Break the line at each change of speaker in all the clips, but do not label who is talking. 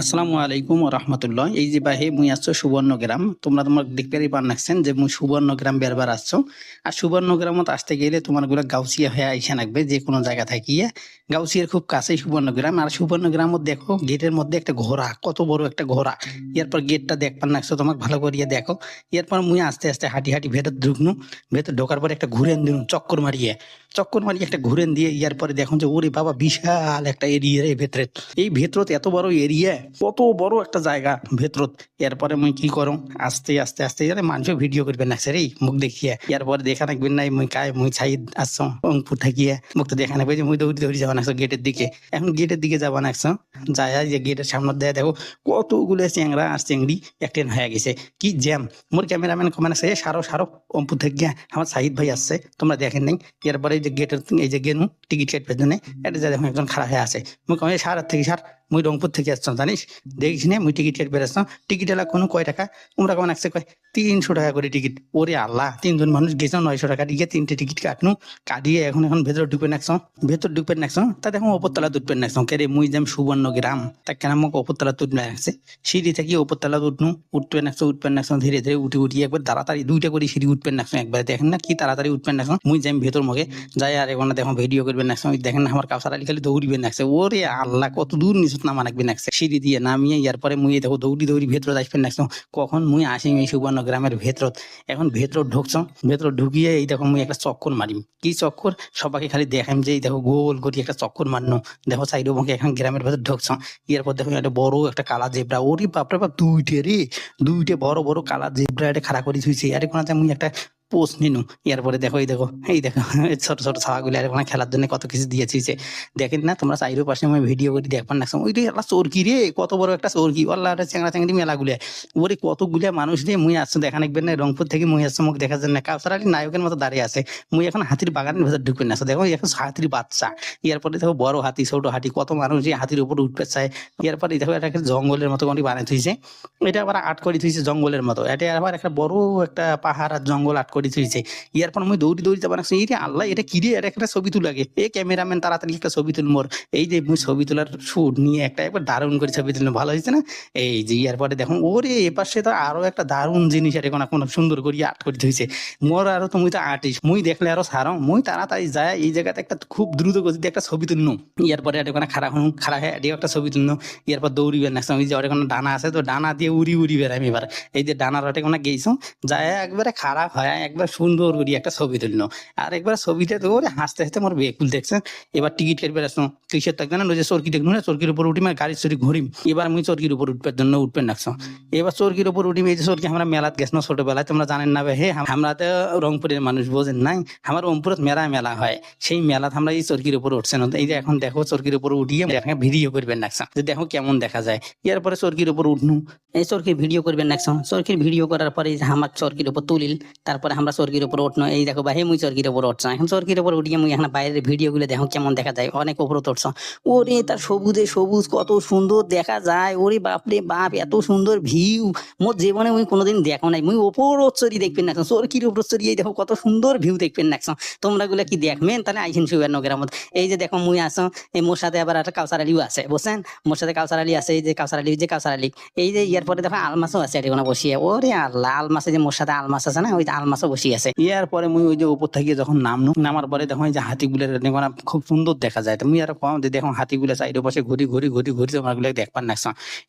আসসালামু আলাইকুম রহমতুল্লাহ। এই যে বাহে মুই আসছো সুবর্ণগ্রাম তোমরা তোমার দেখতে পান নাকছেন যে মুই সুবর্ণগ্রাম বেরবার আসছো আর সুবর্ণগ্রামত আসতে গেলে তোমারগুলো গাউসিয়া হয়ে আইসা লাগবে যে কোনো জায়গা থাকিয়ে। গাউসিয়ার খুব কাছেই সুবর্ণগ্রাম আর সুবর্ণগ্রামত দেখো, গেটের মধ্যে একটা ঘোড়া, কত বড় একটা ঘোড়া। এরপর গেটটা দেখবার নাকছো তোমাকে, ভালো করিয়া দেখো। এরপর মুই আস্তে আস্তে হাঁটি হাঁটি ভেতর ঢুকনু, ভেতর ঢোকার পরে একটা ঘুরেন দিন, চক্কর মারিয়ে। চক্কর মারিয়ে একটা ঘুরেন দিয়ে ইয়ার পরে দেখুন যে, ওরে বাবা, বিশাল একটা এরিয়া ভেতরে। এই ভেতরত এত বড় এরিয়া কত বড় একটা জায়গা ভেতরত। এরপরে মুই কি করো আস্তে আস্তে আস্তে জানে মানুষ ভিডিও করবে না স্যার মুখ দেখিয়ে। এরপরে দেখা রাখবেন নাই মুই কায়, মুই ছাই আসছো, অঙ্কুর থাকিয়ে। মুখ তো দেখা নাকবে যে মুই দৌড়ি দৌড়ি যাবা নাকছো গেটের দিকে। এখন গেটের দিকে যাবা নাকছো। যায় যে গেটের সামনে দেয় দেখো, কতগুলো চ্যাংরা আর চেংড়ি একটেন হয়ে গেছে। কি জ্যাম। মোর ক্যামেরাম্যান কমেন আছে, সারো সারো অম্পু থেকে আমার সাহিদ ভাই আসছে, তোমরা দেখেন নাই। এরপরে এই যে গেটের এই যে গেনু টিকিট কাটবে জন্য এটা যা দেখুন একজন খারাপ হয়ে আছে। কমে সার থেকে, সার। মুই রংপুর থেকে আসছো জানিস? দেখিস না, মুই টিকিট কেটে বেরোচ্ছ টিকিট এলা কোনো কয় টাকা? তোমরা কেমন আসছে কয়? তিনশো টাকা করে টিকিট ওরে আল্লাহ, তিনজন মানুষ গেছো নয়শো টাকা দিয়ে তিনটে টিকিট কাটনু। কাটিয়ে এখন এখন ভেতর ঢুকবে নাকছো ভেতর ঢুকবে নাকছো তা দেখো ওপরতলা তুটবে নাকছো কে রে মুই যাম সুবর্ণ গ্রাম, তা কেন আমাকে ওপরতলা তুটবে নাকছে সিঁড়ি থেকে ওপরতলা উঠনু উঠবে নাকছো উঠবে নাকছো ধীরে ধীরে উঠে উঠি একবার তাড়াতাড়ি, দুইটা করে সিঁড়ি উঠবে নাকছো একবার দেখেন না কি তাড়াতাড়ি উঠবে নাকছো মুই যাই ভেতর মগে, যাই আর এখন দেখো ভিডিও করবে নাকছো দেখেন না আমার কাউসার আলী খালি দৌড়িবে নাকছে ওরে আল্লাহ, কত দূর নিচত নামা নাকবে নাকছে। সিঁড়ি দিয়ে নামিয়ে ইয়ার পরে মুই দেখো দৌড়ি দৌড়ি ভেতর আসবে নাকছো। কখন মুই আসি এই সুবর্ণ গ্রামের ভেতরত? এখন ভেতর ঢুকছো ভেতর ঢুকিয়ে এই দেখো মুই একটা চক্কর মারিম। কি চক্কর? সবাইকে খালি দেখাম যে এই দেখো গোল করি একটা চক্কর মারনো। দেখো সাইডে মুখে এখন গ্রামের ভেতর ঢুকছো। এরপর দেখো একটা বড় একটা কালা জেব্রা। ওরে বাপরে বাপ, দুইটে রে। দুইটে বড় বড় কালা জেব্রা এটা খাড়া করে থুইছে। আরে কোনাতে মুই একটা পোস্ট নিনু। এরপরে দেখো, এই দেখো এই দেখো, ছোট ছোট ছাওয়াগুলি আর ওখানে খেলার জন্য কত কিছু দিয়েছি যে। দেখেন না, তোমরা চাইরো পাশে আমি ভিডিও করে দেখবার না। ওই একটা চোরকি রে, কত বড় একটা চোরকি। আল্লাহ একটা চ্যাংড়া চ্যাংড়ি মেলাগুলো। ওরে, কতগুলা মানুষ রে, মুই আসছো, দেখা নাকবেন না, রংপুর থেকে মুই আসছো, মুখ দেখা যায় না কাউসার আলী নায়কের মতো দাঁড়িয়ে আছে। মুই এখন হাতির বাগানের ভেতর ঢুকবেন না। দেখো এখন হাতির বাচ্চা। এরপরে দেখো, বড় হাতি, ছোট হাতি, কত মানুষ এই হাতির উপর উঠতে চায় এরপরে দেখো, এটা একটা জঙ্গলের মতো বানাই থুইছে। এটা আবার আট করে থুইছে জঙ্গলের মতো। এটা আবার একটা বড় একটা পাহাড় আর জঙ্গল আট করে থুইছে ইয়ারপর আমি দৌড়ি দৌড়ি যাবার এই রে আল্লাহ, এটা কি রে এটা একটা ছবি তুলাগে এ ক্যামেরাম্যান তাড়াতাড়ি একটা ছবি তুল মোর এই যে মুই ছবি তোলার শুট নিয়ে একটা একবার দারুণ করে ছবি তুললে, ভালো হয়েছে না? এই যে ইয়ার পরে দেখুন, ওরে এ পাশে তো আরও একটা দারুণ জিনিস এটা কোনো কোনো সুন্দর করে আর্ট করে ধুইছে মোর আরও তুমি তো আর্টিস্ট মুই দেখলে আরও সারো মুই তাড়াতাড়ি যায়, এই জায়গাতে একটা খুব দ্রুত গতিতে একটা ছবি তুলনু। ইয়ার পরে এটা খারাপ হন খারাপ হয়ে এটিও একটা ছবি তুলনু। ইয়ার পর দৌড়িবে না ওই যে ওটা ডানা আছে, তো ডানা দিয়ে উড়ি উড়ি বেড়াম এবার। এই যে ডানার ওটা কোনো গেছো যায় একবারে খারাপ হয় একবার সুন্দর করি একটা ছবি তুললো আর একবার ছবিতে তো হাসতে হাসতে আমার বেকুল দেখছেন। এবার টিকিট কেটে আসলো। কিসের থাকবে না যে চরকি দেখুন না? চরকির উপর উঠি মানে গাড়ির চুরি ঘুরিম এবার আমি চরকির উপর উঠবার জন্য উঠবেন রাখছো এবার চরকির উপর উঠিম এই যে চরকি আমরা মেলাত গেছ না ছোটবেলায়, তোমরা জানেন না হে? আমরা তো রংপুরের মানুষ বোঝেন নাই। আমার রংপুরত মেলা মেলা হয়। সেই মেলাত আমরা এই চরকির উপর উঠছেন এই যে এখন দেখো চরকির উপর উঠিয়ে ভিডিও করবেন রাখছো যে দেখো কেমন দেখা যায়। এরপরে চরকির উপর উঠনু। এই চরকির ভিডিও করবেন রাখছো চরকির ভিডিও করার পরে আমার চরকির উপর তুলিল। তারপরে আমরা চরকির উপর উঠনো এই দেখো বাহে মুই চরকির উপর উঠছ এখন চরকির উপর উঠিয়ে মুই এখন বাইরের ভিডিও গুলো দেখো কেমন দেখা যায় অনেক উপরে উঠছ ওরে তার সবুজে সবুজ কত সুন্দর দেখা যায় ওরে বাপরে বাপ এত সুন্দর ভিউ মোর জীবনে মুই কোনোদিন দেখো নাই মুই ওপর চরি দেখবেন না চরকির উপর চরি এই দেখো কত সুন্দর ভিউ দেখবেন না তোমরা গুলা কি দেখবেন তাহলে আইসেন সুগার নগরের এই যে দেখো মুই আসো এই মোর সাথে আবার একটা কাউসার আলীও আছে বুঝছেন মোর সাথে কাউসার আলী আছে এই যে কাউসার আলী যে কাউসার আলী এই যে ইয়ার পরে দেখো আলমাসও আছে এটা বসিয়ে ওরে আল্লাহ আলমাসে যে মোর সাথে আলমাস আছে না ওই আলমাসও বসিয়ে আছে। ইয়ার পরে মুই ওই যে উপর থেকে যখন নামনু, নামার পরে দেখো যে হাতিগুলের মানে খুব সুন্দর দেখা যায়। তুমি আর কম যে দেখো হাতিগুলো সাইডে পাশে ঘুরি ঘুরি ঘুরি ঘুরি তোমারগুলো দেখবার নাকছ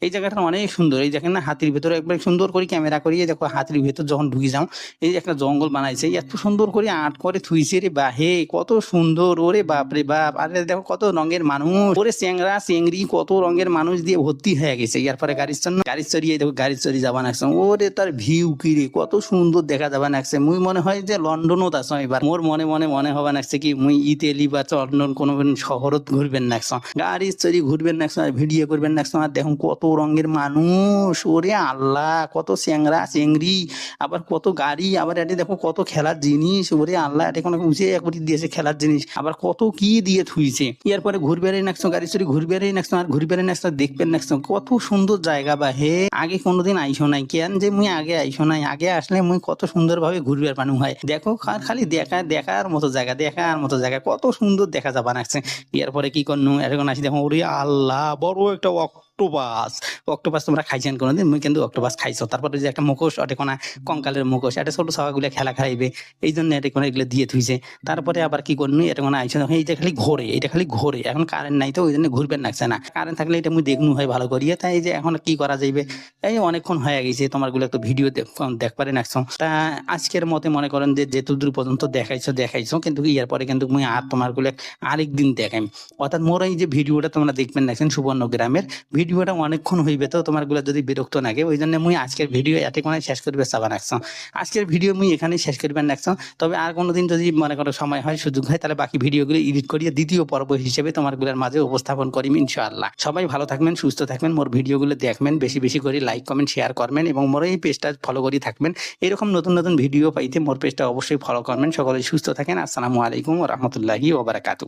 এই জায়গাটা অনেক সুন্দর। এই দেখেন না, হাতির ভেতরে একবার সুন্দর করে ক্যামেরা করিয়ে দেখো, হাতির ভেতর যখন ঢুকে যাও, এই একটা জঙ্গল বানাইছে এত সুন্দর করে আর্ট করে থুইছে রে বা, হে, কত সুন্দর, ওরে বাপ রে বাপ। আরে দেখো কত রঙের মানুষ। ওরে চেংরা চেংড়ি কত রঙের মানুষ দিয়ে ভর্তি হয়ে গেছে। ইয়ার পরে গাড়ির জন্য গাড়ি চড়িয়ে দেখো গাড়ি চড়িয়ে যাবা নাকছ ওরে তার ভিউ কিরে কত সুন্দর দেখা যাবা নাকছে মুই মনে হয় যে লন্ডনত আছো এবার মোর মনে মনে মনে হবা নাকছে কি মুই ইতালি বা লন্ডন কোনো শহরত ঘুরবেন নাকছ গাড়ি চড়ি ঘুরবেন নাকছ ভিডিও করবেন নাকছ আর দেখুন কত রঙের মানুষ, ওরে আল্লাহ, কত চেংরা, চেংড়ি, আবার কত গাড়ি, আবার এটা দেখো কত খেলার জিনিস, ওরে আল্লাহ, এটা কোনো উঁচে একটি দিয়েছে খেলার জিনিস, আবার কত কি দিয়ে থুইছে। এরপরে ঘুরবে রে নাকছ গাড়ি চড়ি ঘুরবে রে নাকছ আর ঘুরবে রে নাকছ দেখবেন নাকছ কত সুন্দর জায়গা বা হে, আগে কোনোদিন আইসো নাই, কেন যে মুই আগে আইসো নাই, আগে আসলে মুই কত সুন্দর ঘুরবার পানু হয় দেখো খালি দেখা, দেখার মতো জায়গা, দেখার মতো জায়গা। কত সুন্দর দেখা যাবা নাকছে এরপরে কি করনু? এখন আসি দেখো, ওরে আল্লাহ, বড় একটা অক্টোপাস। অক্টোপাস তোমরা খাইছেন কোনোদিন? মুই কিন্তু অক্টোপাস খাইছো। তারপরে যে একটা মুখোশ, ওটা কোনা কঙ্কালের মুখোশ, এটা ছোট সবাগুলো খেলা খাইবে। এই জন্য এটা কোনো এগুলো দিয়ে থুইছে। তারপরে আবার কি করনু? এটা কোনো আইসে এইটা খালি ঘোরে এটা খালি ঘোরে। এখন কারেন্ট নাই তো ওই জন্য ঘুরবেন লাগছে না। কারেন্ট থাকলে এটা মুই দেখনু হয় ভালো করিয়ে। তাই যে এখন কি করা যাইবে? এই অনেকক্ষণ হয়ে গেছে, তোমারগুলো একটু ভিডিও দেখবারে নাকছো তা আজকের মতে মনে করেন যে যেত দূর পর্যন্ত দেখাইছো দেখাইছো। কিন্তু ইয়ার পরে কিন্তু মুই আর তোমারগুলো আরেক দিন দেখাইম। অর্থাৎ মোর এই যে ভিডিওটা তোমরা দেখবেন নাকছেন সুবর্ণ গ্রামের। ভিডিওটা অনেকক্ষণ হইবে তো, তোমারগুলো যদি বিরক্ত লাগে, ওই জন্য মুই আজকের ভিডিও এতে কোনো শেষ করবে চাবা নাকছো আজকের ভিডিও মুই এখানে শেষ করবেন নাকছো তবে আর কোনোদিন যদি মনে করো সময় হয়, সুযোগ হয়, তাহলে বাকি ভিডিওগুলো এডিট করিয়ে দ্বিতীয় পর্ব হিসেবে তোমারগুলোর মাঝে উপস্থাপন করিম ইনশাআল্লাহ। সবাই ভালো থাকবেন, সুস্থ থাকবেন, মোর ভিডিওগুলো দেখবেন, বেশি বেশি করে লাইক কমেন্ট শেয়ার করবেন এবং মোর এই পেজটা ফলো করে থাকবেন। এরকম নতুন নতুন ভিডিও পাইতে মোর পেজটা অবশ্যই ফলো করবেন। সকলে সুস্থ থাকেন। আসসালামু আলাইকুম রহমতুল্লাহি ওবারাকাতু